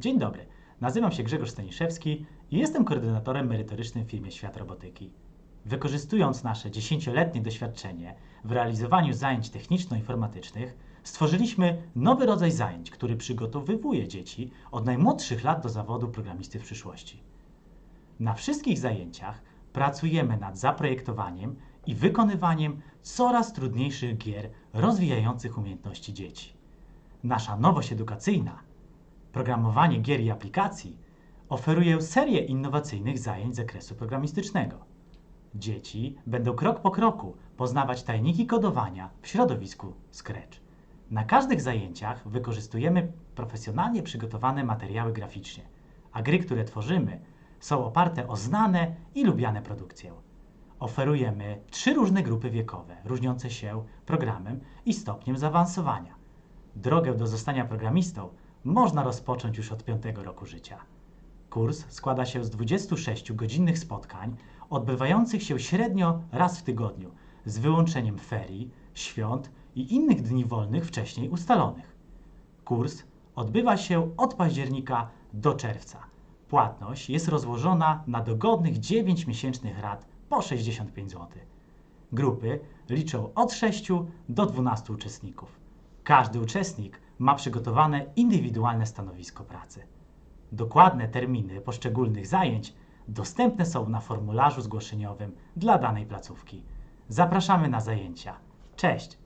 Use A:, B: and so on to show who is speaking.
A: Dzień dobry, nazywam się Grzegorz Staniszewski i jestem koordynatorem merytorycznym w firmie Świat Robotyki. Wykorzystując nasze dziesięcioletnie doświadczenie w realizowaniu zajęć techniczno-informatycznych, stworzyliśmy nowy rodzaj zajęć, który przygotowywuje dzieci od najmłodszych lat do zawodu programisty w przyszłości. Na wszystkich zajęciach pracujemy nad zaprojektowaniem i wykonywaniem coraz trudniejszych gier rozwijających umiejętności dzieci. Nasza nowość edukacyjna, programowanie gier i aplikacji, oferuje serię innowacyjnych zajęć z zakresu programistycznego. Dzieci będą krok po kroku poznawać tajniki kodowania w środowisku Scratch. Na każdych zajęciach wykorzystujemy profesjonalnie przygotowane materiały graficzne, a gry, które tworzymy, są oparte o znane i lubiane produkcje. Oferujemy trzy różne grupy wiekowe, różniące się programem i stopniem zaawansowania. Drogę do zostania programistą można rozpocząć już od piątego roku życia. Kurs składa się z 26 godzinnych spotkań odbywających się średnio raz w tygodniu, z wyłączeniem ferii, świąt i innych dni wolnych wcześniej ustalonych. Kurs odbywa się od października do czerwca. Płatność jest rozłożona na dogodnych 9 miesięcznych rat po 65 zł. Grupy liczą od 6 do 12 uczestników. Każdy uczestnik ma przygotowane indywidualne stanowisko pracy. Dokładne terminy poszczególnych zajęć dostępne są na formularzu zgłoszeniowym dla danej placówki. Zapraszamy na zajęcia. Cześć!